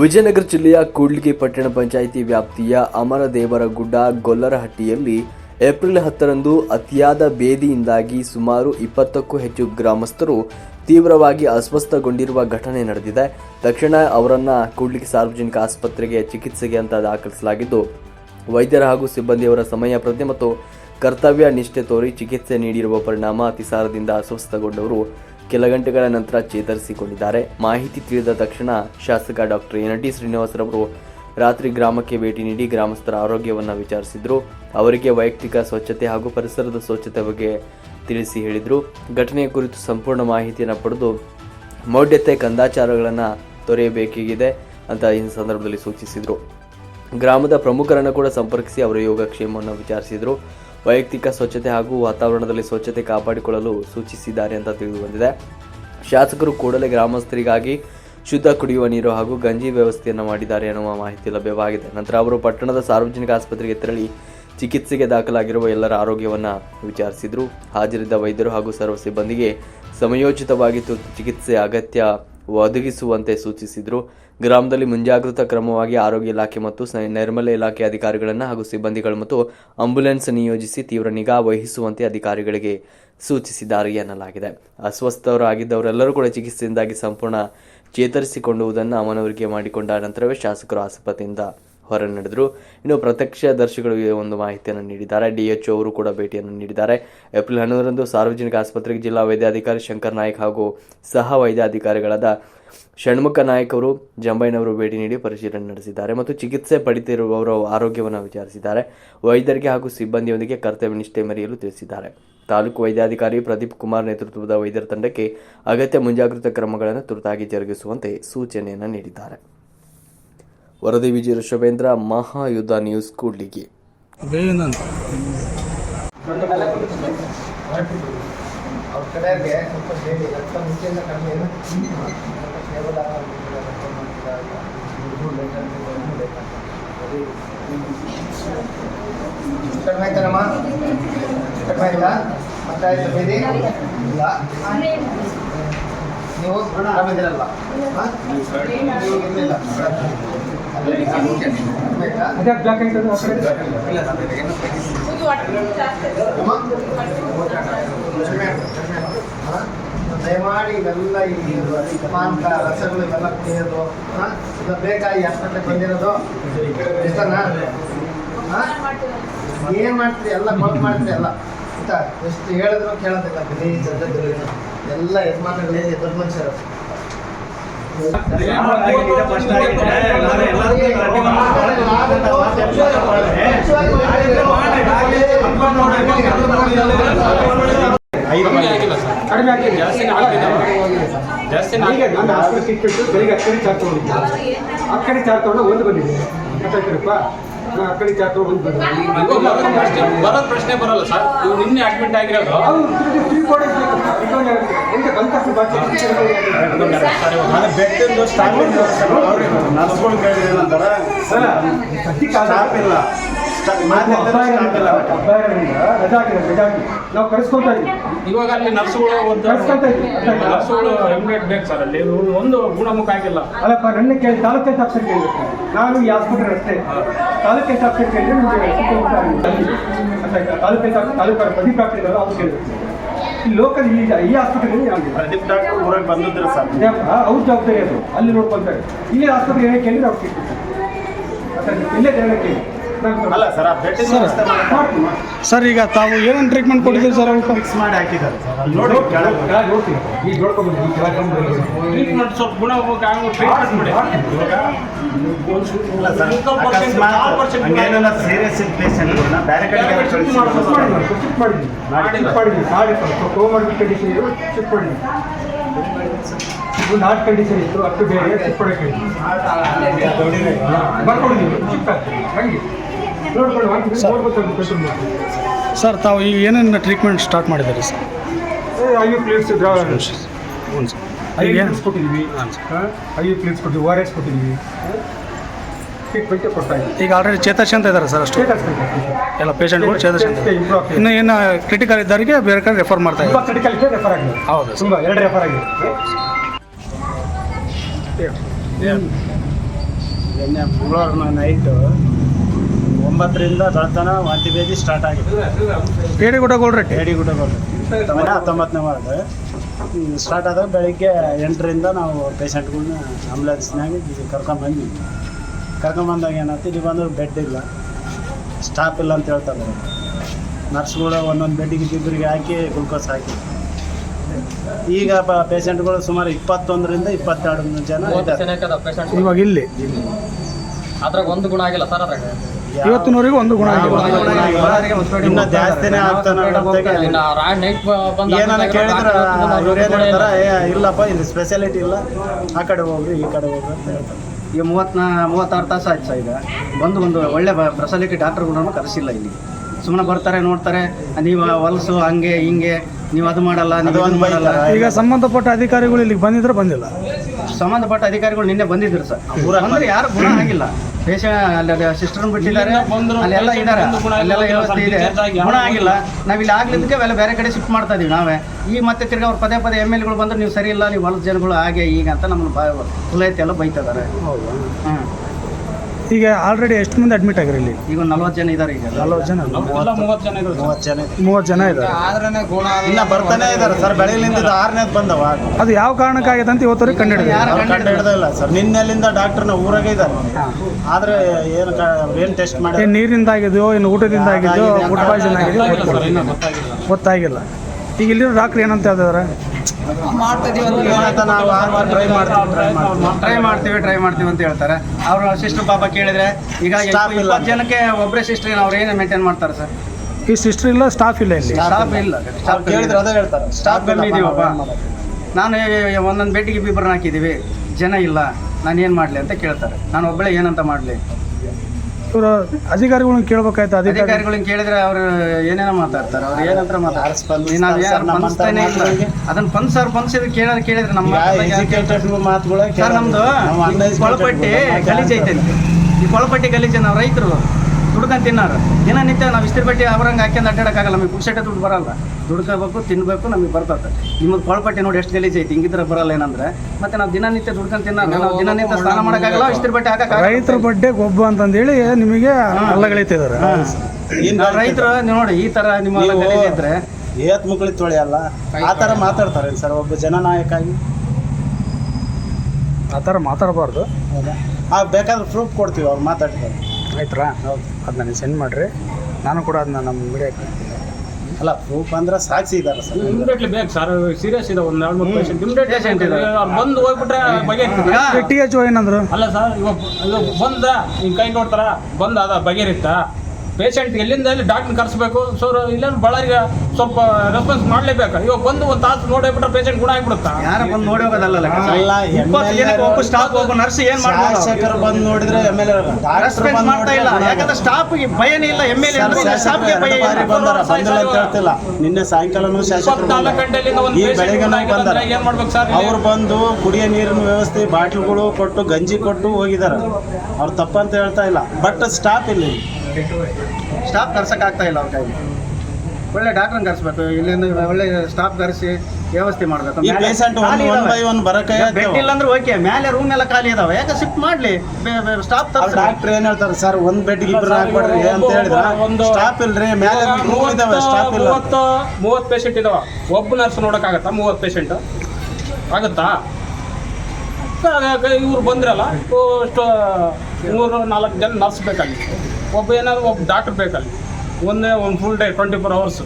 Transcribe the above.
ವಿಜಯನಗರ ಜಿಲ್ಲೆಯ ಕೂಡ್ಲಿಗಿ ಪಟ್ಟಣ ಪಂಚಾಯಿತಿ ವ್ಯಾಪ್ತಿಯ ಅಮರದೇವರಗುಡ್ಡ ಗೊಲ್ಲರಹಟ್ಟಿಯಲ್ಲಿ ಏಪ್ರಿಲ್ ಹತ್ತರಂದು ಅತಿಯಾದ ಬೇದಿಯಿಂದಾಗಿ ಸುಮಾರು ಇಪ್ಪತ್ತಕ್ಕೂ ಹೆಚ್ಚು ಗ್ರಾಮಸ್ಥರು ತೀವ್ರವಾಗಿ ಅಸ್ವಸ್ಥಗೊಂಡಿರುವ ಘಟನೆ ನಡೆದಿದೆ. ತಕ್ಷಣ ಅವರನ್ನು ಕೂಡ್ಲಿಗಿ ಸಾರ್ವಜನಿಕ ಆಸ್ಪತ್ರೆಗೆ ಚಿಕಿತ್ಸೆಗೆ ಅಂತ ದಾಖಲಿಸಲಾಗಿದ್ದು, ವೈದ್ಯರ ಹಾಗೂ ಸಿಬ್ಬಂದಿಯವರ ಸಮಯ, ಪ್ರಜ್ಞೆ ಮತ್ತು ಕರ್ತವ್ಯ ನಿಷ್ಠೆ ತೋರಿ ಚಿಕಿತ್ಸೆ ನೀಡಿರುವ ಪರಿಣಾಮ ಅತಿಸಾರದಿಂದ ಅಸ್ವಸ್ಥಗೊಂಡವರು ಕೆಲ ಗಂಟೆಗಳ ನಂತರ ಚೇತರಿಸಿಕೊಂಡಿದ್ದಾರೆ. ಮಾಹಿತಿ ತಿಳಿದ ತಕ್ಷಣ ಶಾಸಕ ಡಾಕ್ಟರ್ ಎನ್ ಟಿ ಶ್ರೀನಿವಾಸರವರು ರಾತ್ರಿ ಗ್ರಾಮಕ್ಕೆ ಭೇಟಿ ನೀಡಿ ಗ್ರಾಮಸ್ಥರ ಆರೋಗ್ಯವನ್ನು ವಿಚಾರಿಸಿದ್ರು. ಅವರಿಗೆ ವೈಯಕ್ತಿಕ ಸ್ವಚ್ಛತೆ ಹಾಗೂ ಪರಿಸರದ ಸ್ವಚ್ಛತೆ ಬಗ್ಗೆ ತಿಳಿಸಿ ಹೇಳಿದರು. ಘಟನೆಯ ಕುರಿತು ಸಂಪೂರ್ಣ ಮಾಹಿತಿಯನ್ನು ಪಡೆದು ಮೌಢ್ಯತೆ ಕಂದಾಚಾರಗಳನ್ನು ತೊರೆಯಬೇಕಾಗಿದೆ ಅಂತ ಈ ಸಂದರ್ಭದಲ್ಲಿ ಸೂಚಿಸಿದರು. ಗ್ರಾಮದ ಪ್ರಮುಖರನ್ನು ಕೂಡ ಸಂಪರ್ಕಿಸಿ ಅವರ ಯೋಗಕ್ಷೇಮವನ್ನು ವಿಚಾರಿಸಿದರು. ವೈಯಕ್ತಿಕ ಸ್ವಚ್ಛತೆ ಹಾಗೂ ವಾತಾವರಣದಲ್ಲಿ ಸ್ವಚ್ಛತೆ ಕಾಪಾಡಿಕೊಳ್ಳಲು ಸೂಚಿಸಿದ್ದಾರೆ ಅಂತ ತಿಳಿದು ಬಂದಿದೆ ಶಾಸಕರು ಕೂಡಲೇ ಗ್ರಾಮಸ್ಥರಿಗಾಗಿ ಶುದ್ಧ ಕುಡಿಯುವ ನೀರು ಹಾಗೂ ಗಂಜಿ ವ್ಯವಸ್ಥೆಯನ್ನು ಮಾಡಿದ್ದಾರೆ ಎನ್ನುವ ಮಾಹಿತಿ ಲಭ್ಯವಾಗಿದೆ. ನಂತರ ಅವರು ಪಟ್ಟಣದ ಸಾರ್ವಜನಿಕ ಆಸ್ಪತ್ರೆಗೆ ತೆರಳಿ ಚಿಕಿತ್ಸೆಗೆ ದಾಖಲಾಗಿರುವ ಎಲ್ಲರ ಆರೋಗ್ಯವನ್ನು ವಿಚಾರಿಸಿದರು. ಹಾಜರಿದ್ದ ವೈದ್ಯರು ಹಾಗೂ ಸರ್ವ ಸಿಬ್ಬಂದಿಗೆ ಸಮಯೋಚಿತವಾಗಿ ತುರ್ತು ಚಿಕಿತ್ಸೆ ಅಗತ್ಯ ಒದಗಿಸುವಂತೆ ಸೂಚಿಸಿದರು. ಗ್ರಾಮದಲ್ಲಿ ಮುಂಜಾಗ್ರತಾ ಕ್ರಮವಾಗಿ ಆರೋಗ್ಯ ಇಲಾಖೆ ಮತ್ತು ನೈರ್ಮಲ್ಯ ಇಲಾಖೆ ಅಧಿಕಾರಿಗಳನ್ನು ಹಾಗೂ ಸಿಬ್ಬಂದಿಗಳು ಮತ್ತು ಆಂಬ್ಯುಲೆನ್ಸ್ ನಿಯೋಜಿಸಿ ತೀವ್ರ ನಿಗಾ ವಹಿಸುವಂತೆ ಅಧಿಕಾರಿಗಳಿಗೆ ಸೂಚಿಸಿದ್ದಾರೆ ಎನ್ನಲಾಗಿದೆ. ಅಸ್ವಸ್ಥರಾಗಿದ್ದವರೆಲ್ಲರೂ ಕೂಡ ಚಿಕಿತ್ಸೆಯಿಂದಾಗಿ ಸಂಪೂರ್ಣ ಚೇತರಿಸಿಕೊಳ್ಳುವುದನ್ನು ಅಮನವರಿಕೆ ಮಾಡಿಕೊಂಡ ನಂತರವೇ ಶಾಸಕರು ಆಸ್ಪತ್ರೆಯಿಂದ ಹೊರ ನಡೆದರು. ಇನ್ನು ಪ್ರತ್ಯಕ್ಷ ದರ್ಶಿಗಳು ಒಂದು ಮಾಹಿತಿಯನ್ನು ನೀಡಿದ್ದಾರೆ. ಡಿಎಚ್ಒ ಅವರು ಕೂಡ ಭೇಟಿಯನ್ನು ನೀಡಿದ್ದಾರೆ. ಏಪ್ರಿಲ್ ಹನ್ನೊಂದರಂದು ಸಾರ್ವಜನಿಕ ಆಸ್ಪತ್ರೆಗೆ ಜಿಲ್ಲಾ ವೈದ್ಯಾಧಿಕಾರಿ ಶಂಕರ್ ನಾಯ್ಕ್ ಹಾಗೂ ಸಹ ವೈದ್ಯಾಧಿಕಾರಿಗಳಾದ ಷಣ್ಮುಖ ನಾಯಕ್ ಅವರು ಜಂಬೈನವರು ಭೇಟಿ ನೀಡಿ ಪರಿಶೀಲನೆ ನಡೆಸಿದ್ದಾರೆ ಮತ್ತು ಚಿಕಿತ್ಸೆ ಪಡೆದಿರುವವರ ಆರೋಗ್ಯವನ್ನು ವಿಚಾರಿಸಿದ್ದಾರೆ. ವೈದ್ಯರಿಗೆ ಹಾಗೂ ಸಿಬ್ಬಂದಿಯೊಂದಿಗೆ ಕರ್ತವ್ಯ ನಿಷ್ಠೆ ಮೆರೆಯಲು ತಿಳಿಸಿದ್ದಾರೆ. ತಾಲೂಕು ವೈದ್ಯಾಧಿಕಾರಿ ಪ್ರದೀಪ್ ಕುಮಾರ್ ನೇತೃತ್ವದ ವೈದ್ಯರ ತಂಡಕ್ಕೆ ಅಗತ್ಯ ಮುಂಜಾಗ್ರತಾ ಕ್ರಮಗಳನ್ನು ತುರ್ತಾಗಿ ಜರುಗಿಸುವಂತೆ ಸೂಚನೆಯನ್ನು ನೀಡಿದ್ದಾರೆ. ವರದಿ ವಿಜಯ ಶುಭೇಂದ್ರ ಮಹಾಯುದ್ಧ ನ್ಯೂಸ್ ಕೂಡ್ಲಿಗಿ. ಕಡಿಮೆ ಆಯ್ತಾನಮ್ಮ ಕಡಿಮೆ ಆಯ್ತಾ ಮತ್ತೆ ಆಯ್ತು ಇಲ್ಲ ನೀವು ಆರಾಮಿದ್ದೀರಲ್ಲ ಹಾ? ನೀವು ಇರ್ಲಿಲ್ಲ ದಯಮಾಡಿ ಇವೆಲ್ಲ ಈ ಪಾನಕ ರಸಗಳು ಇವೆಲ್ಲ ಕುಡಿಯೋದು ಇದು ಬೇಕಾಗಿ ಹಾಸ್ಪಿಟ್ಲಿಗೆ ಬಂದಿರೋದು? ಇಷ್ಟನಾ ಹಾ? ಏನ್ ಮಾಡ್ತೀರಿ ಎಲ್ಲ ಕೊಟ್ಟು ಮಾಡ್ತೀರಿ ಎಲ್ಲ. ಆಯ್ತಾ? ಎಷ್ಟು ಹೇಳಿದ್ರು ಕೇಳೋದಿಲ್ಲ, ಬಿಡಿ ಜೊತೆ ಎಲ್ಲ ಯಜಮಾನಗಳೇ ದೊಡ್ಡ ಮನುಷ್ಯರು ಕಡಿಮೆ ಆಗಿದೆ ಜಾಸ್ತಿ ಈಗ ನಾನು ಆಸ್ಪತ್ರೆ ಇಟ್ಬಿಟ್ಟು ಬೆಳಿಗ್ಗೆ ಹತ್ತು ಚಾರ್ಜ್ ಚಾರ್ ತೊಗೊಂಡಿದ್ದೆ. ಹತ್ತು ಕಡೆ ಚಾರ್ ತೊಗೊಂಡು ಒಂದು ಬಂದಿದೆ. ಗೊತ್ತಾಯ್ತಿರಪ್ಪ ಹತ್ತು ಕಡೆ ಒಂದು ಬಂದಿದ್ದೆ ಬರೋದು. ಪ್ರಶ್ನೆ ಬರಲ್ಲ ಸರ್. ನೀವು ನಿನ್ನೆ ಅಡ್ಮಿಟ್ ಆಗಿರೋದು. ಅದು ತ್ರೀ ಸರ್ ಡೇಸ್ ಹೆಂಗೆ ಬಂದ ತಕ್ಷಣ ಬಾಕಿ ನಾನು ಬೆಟ್ಟಿಂದು ಸ್ಟಾರ್ಟಿಂಗ್ ನರ್ಸ್ಗಳು ಕೇಳಿದ್ರೆ ಅಲ್ಲ ಸದ್ಯಕ್ಕೆ ಸ್ಟಾಪ್ ಇಲ್ಲ. ರಜಾ ರಜಾ ಹಾಕಿ ನಾವು ಕಳಿಸ್ಕೊಳ್ತಾ ಇದ್ದೀವಿ. ಇವಾಗ ಅಲ್ಲಿ ನರ್ಸ್ಗಳು ಒಂದು ಕಳ್ಸ್ಕೊಂತ ಇದ್ದೀವಿ? ನರ್ಸ್ಗಳು ಬೇಕು ಸರ್ ಅಲ್ಲಿ. ಒಂದು ಗುಣಮುಖ ಆಗಿಲ್ಲ. ಅಲ್ಲಪ್ಪ ನನ್ನ ಕೇಳಿ ತಾಲೂಕು ಹೆಲ್ತ್ ಆಫೀಸರ್ ನಾನು ಈ ಆಸ್ಪತ್ರೆ ಅಷ್ಟೇ. ತಾಲೂಕು ಹೆಲ್ತ್ ಆಫೀಸರ್ ಕೇಳಿದ್ರೆ ನಿಮಗೆ? ತಾಲೂಕು ಹೆಲ್ತ್ ತಾಲೂಕು ಪ್ರದೀಪ್ ಡಾಕ್ಟರ್ ಇದ್ದಾರೆ ಅವ್ರು ಕೇಳಿದ್ರು. ಈ ಲೋಕಲ್ ಈ ಈ ಯಾವುದು ಪ್ರದೀಪ್ ಡಾಕ್ಟರ್ ಊರಾಗ ಬಂದಿದ್ರು ಸರ್. ಅವ್ರ ಜವಾಬ್ದಾರಿ ಅದು. ಅಲ್ಲಿ ನೋಡ್ಕೊಂತಾರೆ. ಇಲ್ಲಿ ಆಸ್ಪತ್ರೆ ಏನೇ ಕೇಳಿದ್ರೆ ಅವ್ರು ಕೇಳ್ತಾರೆ? ಇಲ್ಲೇ ಕೇಳಿ. ಅಲ್ಲ ಸರ್ ಆ ವ್ಯವಸ್ಥೆ ಮಾಡ್ತೀನಿ ಸರ್ ಈಗ ತಾವು ಏನೇನು ಟ್ರೀಟ್ಮೆಂಟ್ ಕೊಟ್ಟಿದ್ದೀರಿ ಸರ್ ಅವ್ರಿಗೆ ಫಿಕ್ಸ್ ಮಾಡಿ ಹಾಕಿದ್ದಾರೆ ಸರ್. ಅಲ್ಲಿ ನೋಡಿ ಕೆಳಗೆ ಟ್ರೀಟ್ಮೆಂಟ್ ಸ್ವಲ್ಪ ಆಗೋ ಟ್ರೀಟ್ಮೆಂಟ್ ಮಾಡಿ. ಇಲ್ಲ ಸರ್ ಅಕಸ್ಮಾತ್ ಹಂಗೇನೆಲ್ಲ ಸೀರಿಯಸ್ ಪೇಷಂಟ್ಗಳನ್ನ ಬೇರೆ ಕಡೆಗೆ ಕಳಿಸಿ ಕೋಮರ್ಬಿಡ್ ಕಂಡೀಷನ್ ಇತ್ತು ಅಷ್ಟು ಬೇರೆ ಮಾಡಕ್ಕೆ ಬರ್ಕೊಂಡಿದ್ದೀವಿ ಆಗ್ತದೆ ಹಂಗೆ. ಸರ್ ತಾವು ಈಗ ಏನೇನು ಟ್ರೀಟ್ಮೆಂಟ್ ಸ್ಟಾರ್ಟ್ ಮಾಡಿದ್ದೀರಿ ಸರ್? ಐ ಯು ಪ್ಲೇಟ್ಸ್ ಹ್ಞೂ ಸರ್. ಐ ಪ್ಲೇಟ್ಸ್ ಕೊಟ್ಟಿದ್ದೀವಿ. ಐ ಯು ಪ್ಲೇಟ್ಸ್ ಕೊಟ್ಟಿದ್ದೀವಿ ಓ ಆರ್ ಎಸ್ ಕೊಟ್ಟಿದ್ದೀವಿ. ಟ್ರೀಟ್ಮೆಂಟ್ ಕೊಡ್ತಾ ಇದ್ದೀವಿ. ಈಗ ಆಲ್ರೆಡಿ ಚೇತಾಶಿ ಅಂತ ಇದ್ದಾರೆ ಸರ್ ಅಷ್ಟು? ಎಲ್ಲ ಪೇಷಂಟ್ಗಳು ಇದ್ದಾರೆ. ಇನ್ನು ಏನು ಕ್ರಿಟಿಕಲ್ ಇದ್ದವರಿಗೆ ಬೇರೆ ಕಡೆ ರೆಫರ್ ಮಾಡ್ತಾ ತುಂಬ ಇದ್ದಾರೆ ಕ್ರಿಟಿಕಲ್ ಇದೆ ರೆಫರ್ ಆಗಿದೆ. ಹೌದು ತುಂಬ ಎರಡು ರೆಫರ್ ಆಗಿದೆ. ನಿನ್ನೆ ಮಂಗಳವಾರ ನೈಟು ಒಂಬತ್ತರಿಂದ ಬೆಳತನ ವಾಂತಿ ಭೇದಿ ಸ್ಟಾರ್ಟ್ ಆಗಿದೆ. ಏಡಿಗುಡ ಗೋಲ್ರಟ್ಟಿ ಗುಡ ಮನೆ ಹತ್ತೊಂಬತ್ತನೇ ವಾರ್ಡ್. ಸ್ಟಾರ್ಟ್ ಆದಾಗ ಬೆಳಿಗ್ಗೆ ಎಂಟರಿಂದ ನಾವು ಪೇಷಂಟ್ಗಳನ್ನ ಆಂಬುಲೆನ್ಸ್ನಾಗ ಇಲ್ಲಿ ಕರ್ಕೊಂಬಂದ್ವಿ ಕರ್ಕೊಂಬಂದಾಗ ಏನಾಯ್ತು ಇಲ್ಲಿ ಬಂದ್ರೆ ಬೆಡ್ ಇಲ್ಲ. ಸ್ಟಾಪ್ ಇಲ್ಲ ಅಂತ ಹೇಳ್ತಾರೆ. ನರ್ಸ್ಗಳು ಒಂದೊಂದು ಬೆಡ್ಡಿಗೆ ಇಬ್ಬರಿಗೆ ಹಾಕಿ ಗ್ಲುಕೋಸ್ ಹಾಕಿ. ಈಗ ಪೇಷಂಟ್ಗಳು ಸುಮಾರು ಇಪ್ಪತ್ತೊಂದರಿಂದ ಇಪ್ಪತ್ತೆರಡು ಜನ ಇದ್ದಾರೆ. ಇವಾಗ ಇಲ್ಲಿ? ಅದ್ರಾಗ ಒಂದು ಗುಣ ಆಗಿಲ್ಲ ಸರ್ ಅದ್ರಾಗ. ಇವತ್ತಿನವರೆಗೂ ಒಂದು ಗುಣ ಇನ್ನು ಜಾಸ್ತಿನೇ ಆಗ್ತಾನೆ ಕೇಳಿದ್ರೆ ಇವ್ರು ಏನು ಹೇಳ್ತಾರೆ? ಏ ಇಲ್ಲಪ್ಪ ಇಲ್ಲಿ ಸ್ಪೆಷಾಲಿಟಿ ಇಲ್ಲ. ಆ ಕಡೆ ಹೋಗ್ರಿ ಈ ಕಡೆ ಹೋಗ್ರಿ ಅಂತ ಹೇಳ್ತಾರೆ. ಈಗ ಮೂವತ್ನಾ ಮೂವತ್ತಾರು ತಾಸು ಆಯ್ತು ಸರ್ ಈಗ. ಬಂದು ಒಂದು ಒಳ್ಳೆ ಫೆಸಿಲಿಟಿ ಡಾಕ್ಟರ್ಗಳನ್ನು ಕರೆಸಿಲ್ಲ ಇಲ್ಲಿ. ಸುಮ್ಮನೆ ಬರ್ತಾರೆ ನೋಡ್ತಾರೆ ನೀವು ಹೊಲಸು ಹಂಗೆ ಹಿಂಗೆ ನೀವು ಅದು ಮಾಡಲ್ಲ ನೀವು ಅದು ಮಾಡಲ್ಲ. ಈಗ ಸಂಬಂಧಪಟ್ಟ ಅಧಿಕಾರಿಗಳು ಇಲ್ಲಿಗೆ ಬಂದಿದ್ರೆ ಬಂದಿಲ್ಲ? ಸಂಬಂಧಪಟ್ಟ ಅಧಿಕಾರಿಗಳು ನಿನ್ನೆ ಬಂದಿದ್ರು ಸರ್. ಅಂದ್ರೆ ಯಾರು ಗುಣ ಆಗಿಲ್ಲ. ಸಿಸ್ಟರ್ ಬಿಟ್ಟಿದ್ದಾರೆ. ಅಲ್ಲೆಲ್ಲ ಇದ್ದಾರೆ. ಅಲ್ಲೆಲ್ಲ ವ್ಯವಸ್ಥೆ ಇದೆ. ಗುಣ ಆಗಿಲ್ಲ. ನಾವು ಇಲ್ಲಿ ಆಗ್ಲಿದ್ದಕ್ಕೆ ಅವೆಲ್ಲ ಬೇರೆ ಕಡೆ ಶಿಫ್ಟ್ ಮಾಡ್ತಾ ಇದೀವಿ ನಾವೇ. ಈ ಮತ್ತೆ ತಿರ್ಗಿ ಅವ್ರು ಪದೇ ಪದೇ ಎಂ ಗಳು ಬಂದ್ರೆ ನೀವು ಸರಿ ಇಲ್ಲ ನೀವು ಹೊಲದ ಜನಗಳು ಹಾಗೆ ಈಗ ಅಂತ ನಮ್ಮನ್ನು ಬಾ ಕುಲೈತಿ ಎಲ್ಲ ಬೈತಿದ್ದಾರೆ ಹ್ಮ್ ಈಗ ಆಲ್ರೆಡಿ ಎಷ್ಟು ಮಂದಿ ಅಡ್ಮಿಟ್ ಆಗಿರಿ ಇಲ್ಲಿ? ಈಗ ಒಂದು ನಲ್ವತ್ತು ಜನ ಇದ್ದಾರೆ ಈಗ. ನಲ್ವತ್ತು ಜನ? ಮೂವತ್ತು ಜನ ಇದ್ರು ಮೂವತ್ತು ಜನ ಇದ್ದಾರೆ. ಮೂವತ್ತು ಜನ ಇದ್ದಾರೆ. ಇನ್ನ ಬರ್ತಾನೆ ಇದ್ದಾರೆ ಸರ್ ಬೆಳಗ್ಲಿಂದ ಆರನೇದು ಬಂದವ. ಅದು ಯಾವ ಕಾರಣಕ್ಕಾಗಿದೆ ಅಂತ ಇವತ್ತವರೆಗೆ ಕಂಡು ಅವ್ರು ಕಂಡು ಹಿಡಿದಿಲ್ಲ ಸರ್. ನಿನ್ನೆಲಿಂದ ಡಾಕ್ಟರ್ನ ಊರಾಗೆ ಇದ್ದಾರೆ. ಆದ್ರೆ ಏನು ಏನು ಟೆಸ್ಟ್ ಮಾಡಿ ನೀರಿಂದ ಆಗಿದೆಯೋ ಇನ್ನು ಊಟದಿಂದ ಆಗಿದೆಯೋ ಊಟ ಪಾಯ್ಸನ್ ಆಗಿದೆಯೋ. ಗೊತ್ತಾಗಿಲ್ಲ ಈಗ ಇಲ್ಲಿರೋ ಡಾಕ್ಟರ್ ಏನಂತ ಹೇಳಿದಾರೆ ನಾವು ವಾರ ವಾರ ಟ್ರೈ ಮಾಡ್ತೀವಿ ಟ್ರೈ ಮಾಡ್ತೀವಿ. ಟ್ರೈ ಮಾಡ್ತೀವಿ ಟ್ರೈ ಮಾಡ್ತೀವಿ ಅಂತ ಹೇಳ್ತಾರೆ. ಅವ್ರ ಸಿಸ್ಟರ್ ಪಾಪ ಕೇಳಿದ್ರೆ ಈಗ. ಇಪ್ಪತ್ತು ಜನಕ್ಕೆ ಒಬ್ಬರೇ ಸಿಸ್ಟರ್ ಅವ್ರು ಏನು ಮೇಂಟೈನ್ ಮಾಡ್ತಾರೆ ಸರ್ ಈ ಸಿಸ್ಟರ್ ಇಲ್ಲ ಸ್ಟಾಫ್ ಇಲ್ಲ ಇಲ್ಲಿ. ಸ್ಟಾಫ್ ಇಲ್ಲ. ಸ್ಟಾಫ್ ಕೇಳಿದ್ರೆ ಅದೇ ಹೇಳ್ತಾರೆ. ಸ್ಟಾಫ್ ಕಮ್ಮಿ ಇದೀವಪ್ಪ. ನಾನು ಒಂದೊಂದು ಬೆಟ್ಟಿಗೆ ಇಬ್ಬರನ್ನ ಹಾಕಿದ್ದೀವಿ ಜನ ಇಲ್ಲ. ನಾನು ಏನು ಮಾಡಲಿ ಅಂತ ಕೇಳ್ತಾರೆ. ನಾನು ಒಬ್ಬಳೇ ಏನಂತ ಮಾಡಲಿ? ಇವರು ಅಧಿಕಾರಿಗಳನ್ನ ಕೇಳ್ಬೇಕಾಯ್ತು ಅಧಿಕಾರಿ ಅಧಿಕಾರಿಗಳನ್ನ ಕೇಳಿದ್ರೆ ಅವರು ಏನೇನೋ ಮಾತಾಡ್ತಾರೆ ಅವ್ರು ಏನಂತ ಮಾತಾಡ್ತಾರೆ? ನಮ್ಮ ಇಲ್ಲ. ಅದನ್ನ ಪಂಚ್ ಸರ್ ಇದು ಕೇಳಿದ್ರೆ ಕೇಳಿದ್ರೆ ನಮ್ಮ ಮಾತುಗಳು ಸರ್ ನಮ್ದು ಕೊಳಪಟ್ಟಿ ಗಲೀಜ್ ಐತೆ ಈ ಕೊಳಪಟ್ಟಿ ಗಲೀಜ್ ನಾವು ರೈತರು. ದುಡ್ಕೊಂಡ್ ತಿನ್ನಾರ. ದಿನನಿತ್ಯ ನಾವು ಇಸ್ತ್ರಿ ಬಟ್ಟೆ ಅವ್ರಂಗೆ ಹಾಕ್ಯಂದು ಅಡ್ಡಾಡೋಕ್ಕಾಗಲ್ಲ ನಮಗೆ ಪುಕ್ಷಟೆ ದುಡ್ಡು ಬರಲ್ಲ. ದುಡ್ಕೋಬೇಕು ತಿನ್ನಬೇಕು ನಮಗೆ ಬರ್ತದೆ ನಿಮ್ಮದು ಕೊಳಪಟ್ಟೆ ನೋಡಿ ಎಷ್ಟು ಗಲೀಜ್ ಐತಿ ಹಿಂಗಿದ್ರೆ ಬರಲ್ಲ ಏನಂದ್ರೆ ಮತ್ತೆ ನಾವು ದಿನನಿತ್ಯ ದುಡ್ಕೊಂಡು ತಿನ್ನಾರ ನಾವು ದಿನನಿತ್ಯ ಸ್ನಾನ ಮಾಡೋಕ್ಕಾಗಲ್ಲ ಇಸ್ತ್ರಿ ಬಟ್ಟೆ ಹಾಕಕ್ಕೆ ರೈತರ ಬಡ್ಡೆ ಗೊಬ್ಬ ಅಂತಂದೇಳಿ ನಿಮಗೆ ಅಲ್ಲಗಳಿತಿದ್ದಾರೆ ರೈತರು ನೀವು ನೋಡಿ ಈ ಥರ ನಿಮ್ಮ ಗಲೀಜ್ ಇದ್ರೆ. ಏತ್ ಮುಕ್ಳಿ ತೊಳೆಯಲ್ಲ ಆ ಥರ ಮಾತಾಡ್ತಾರೆ ಸರ್ ಒಬ್ಬ ಜನನಾಯಕ ಆಗಿ ಆ ಥರ ಮಾತಾಡಬಾರ್ದು. ಹೌದಾ? ಆ ಬೇಕಾದ್ರೆ ಪ್ರೂಫ್ ಕೊಡ್ತೀವಿ ಅವ್ರು ಮಾತಾಡ್ತಾರೆ. ಆಯ್ತಾ ಹೌದು ಅದು ನನಗೆ ಸೆಂಡ್ ಮಾಡಿರಿ. ನಾನು ಕೂಡ ಅದನ್ನ ನಮ್ಮ ಮೀಡಿಯಾಕ್ಕೆ ಅಲ್ಲ ಪ್ರೂಫ್ ಅಂದ್ರೆ ಸಾಕ್ಷಿ ಇದ್ದಾರೆ ಸರ್? ಇಮಿಡಿಯೇಟ್ಲಿ ಬೇಕು ಸರ್ ಸೀರಿಯಸ್ ಇದೆ ಒಂದು ಎರಡು ಮೂರು ಪೇಷಂಟ್ ಇಮಿಡಿಯೇಟ್ Patient ಇದೆ. ಬಂದು ಹೋಗ್ಬಿಟ್ರೆ ಬಗೆಹರಿತದೆ. ಟಿ ಎಚ್ ಏನಂದ್ರು? ಅಲ್ಲ ಸರ್ ಇವಾಗ ಬಂದ ಹಿಂಗೆ ಕೈ ನೋಡ್ತಾರ? ಬಂದ ಅದ ಬಗೆಹರಿತ? ಪೇಷಂಟ್ ಎಲ್ಲಿಂದ ಎಲ್ಲಿ ಡಾಕ್ಟರ್ ಕರೆಸ್ಬೇಕು? ಸೊ ಇಲ್ಲ ಬಳ್ಳಾರಿಗೆ ಸ್ವಲ್ಪ ರೆಸ್ಪಾನ್ಸ್ ಮಾಡಲೇಬೇಕು. ಇವಾಗ ಬಂದು ಒಂದು ತಾಸು ನೋಡಿಬಿಟ್ರೆ ಪೇಷಂಟ್ ಗುಣ ಆಗ್ಬಿಡುತ್ತಾ? ಯಾರ ಬಂದು ನೋಡಿ ಹೋಗೋದಲ್ಲ ಒಬ್ಬ ಸ್ಟಾಫ್ ಒಬ್ಬ ನರ್ಸ್ ಏನ್ ಮಾಡ್ತಾರೆ ಶಾಸಕರು ಬಂದು ನೋಡಿದ್ರೆ ಎಂ ಎಲ್ ರೆಸ್ಪಾನ್ಸ್ ಮಾಡ್ತಾ ಇಲ್ಲ. ಯಾಕಂದ್ರೆ ಸ್ಟಾಫ್ಗೆ ಭಯನೇ ಇಲ್ಲ ಎಂ ಎಲ್ ಸ್ಟಾಫ್ಗೆ ಭಯ ಬಂದಾರ. ಬಂದಿಲ್ಲ ಅಂತ ಹೇಳ್ತಿಲ್ಲ. ನಿನ್ನೆ ಸಾಯಂಕಾಲನೂ ಶಾಸಕರು ಇಪ್ಪತ್ನಾಲ್ಕು ಗಂಟೆಲಿಂದ ಒಂದು ಈ patient ಬೆಳಗ್ಗೆ ಬಂದಾರ. ಏನ್ ಮಾಡ್ಬೇಕು ಸರ್ ಅವ್ರು ಬಂದು ಕುಡಿಯೋ ನೀರಿನ ವ್ಯವಸ್ಥೆ ಬಾಟ್ಲ್ಗಳು ಕೊಟ್ಟು ಗಂಜಿ ಕೊಟ್ಟು ಹೋಗಿದ್ದಾರೆ ಅವ್ರು ತಪ್ಪಂತ ಹೇಳ್ತಾ ಇಲ್ಲ. ಬಟ್ ಸ್ಟಾಪ್ ಇಲ್ಲಿ. ಸ್ಟಾಫ್ ಕರ್ಸೋಕ್ಕಾಗ್ತಾ ಆಗ್ತಾ ಇಲ್ಲ ಅವ್ರ ಕೈಲಿ. ಒಳ್ಳೆ ಡಾಕ್ಟರ್ ಕರ್ಸ್ಬೇಕು. ಇಲ್ಲಿಂದ ಒಳ್ಳೆ ಸ್ಟಾಫ್ ಕರೆಸಿ ವ್ಯವಸ್ಥೆ ಮಾಡ್ಬೇಕು. ಈ patient one one by one ಬರಕ್ಕೆ ಬೆಡ್ ಇಲ್ಲ ಅಂದ್ರೆ ಓಕೆ ಮೇಲೆ ರೂಮ್ ಎಲ್ಲ ಖಾಲಿ ಇದಾವೆ. ಯಾಕೆ ಶಿಫ್ಟ್ ಮಾಡ್ಲಿ? ಸ್ಟಾಫ್ ಡಾಕ್ಟರ್ ಏನ್ ಹೇಳ್ತಾರೆ? ಸರ್ ಒಂದ್ ಬೆಡ್ ಇಬ್ರು ಹಾಕ್ಬೇಡ್ರಿ ಅಂತ ಹೇಳಿದ್ರೆ ಒಂದು- ಸ್ಟಾಪ್ ಇಲ್ರಿ ಮೇಲೆ ರೂಮ್ ಇದಾವೆ ಸ್ಟಾಪ್ ಇಲ್ಲ. ಮೂವತ್ತು ಮೂವತ್ತು ಪೇಷಂಟ್ ಇದಾವೆ. ಒಬ್ಬ ನರ್ಸ್ ನೋಡೋಕ್ಕಾಗತ್ತಾ ಮೂವತ್ತು ಪೇಷಂಟ್ ಆಗುತ್ತಾ? ಇವ್ರು ಬಂದ್ರಲ್ಲ ಅಷ್ಟು ಮೂರು ನಾಲ್ಕು ಜನ ನರ್ಸ್ ಬೇಕಲ್ಲಿ ಒಬ್ಬ ಏನಾದ್ರು ಒಬ್ಬ ಡಾಕ್ಟರ್ ಬೇಕಲ್ಲಿ. ಒಂದೇ ಒಂದು full day twenty four hours